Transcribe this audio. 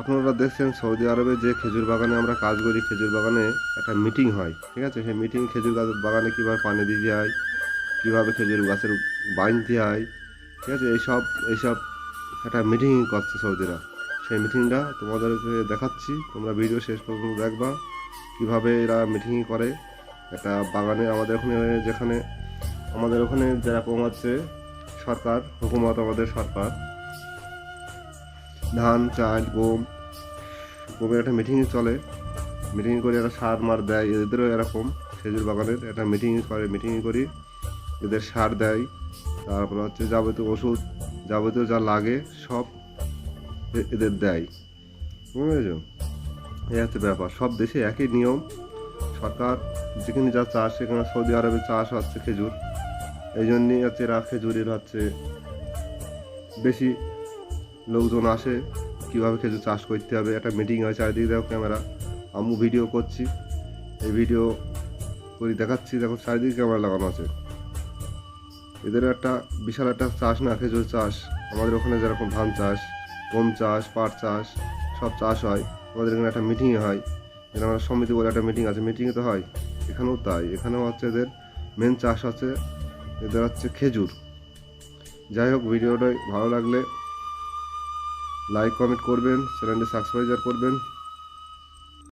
আপনারা দেখছেন সৌদি আরবে যে খেজুর বাগানে আমরা কাজ করি, খেজুর বাগানে একটা মিটিং হয়, ঠিক আছে? সেই মিটিং খেজুর গাছ বাগানে কীভাবে পানি দিতে হয় কীভাবে খেজুর গাছের বাঁধতে হয় ঠিক আছে? এইসব এইসব একটা মিটিং করছে সৌদিরা। সেই মিটিংটা তোমাদেরকে দেখাচ্ছি। তোমরা ভিডিও শেষ পর্যন্ত দেখবা কীভাবে এরা মিটিং করে। একটা বাগানে আমাদের ওখানে, যেখানে আমাদের ওখানে যেরকম হচ্ছে সরকার, হুকুমত আমাদের সরকার। ধান, চাল, গম। গমের একটা মিটিং চলে। মিটিং করে একটা সার মার দেয়। এদেরও এরকম খেজুর বাগানের একটা মিটিং করে মিটিং করি। এদের সার দেয়। তারপর হচ্ছে যাবতীয় ওষুধ, যাবতীয় যা লাগে সব এদের দেয়। বুঝেছ এই হচ্ছে ব্যাপার। সব দেশে একই নিয়ম। সরকার যেখানে যা চাষ, সেখানে সৌদি আরবে চাষ হচ্ছে খেজুর। এই জন্যই হচ্ছে এরা খেজুরের হচ্ছে বেশি লোকজন আসে, কীভাবে খেজুর চাষ করতে হবে, একটা মিটিং হয় চারিদিকে দেখো ক্যামেরা আমিও ভিডিও করছি। এই ভিডিও করি, দেখাচ্ছি, দেখো চারিদিকে ক্যামেরা লাগানো আছে। এদের একটা বিশাল একটা চাষ না, খেজুর চাষ। আমাদের ওখানে যেরকম ধান চাষ, গম চাষ, পাট চাষ, সব চাষ হয়। আমাদের এখানে একটা মিটিং হয়। এখানে আমরা সমিতি বলে একটা মিটিং আছে। মিটিংয়ে তো হয়। এখানেও তাই। এখানেও হচ্ছে এদের মেন চাষ আছে এদের হচ্ছে খেজুর। যাই হোক ভিডিওটা ভালো লাগলে লাইক কমেন্ট করবেন চ্যানেলটি সাবস্ক্রাইব করবেন।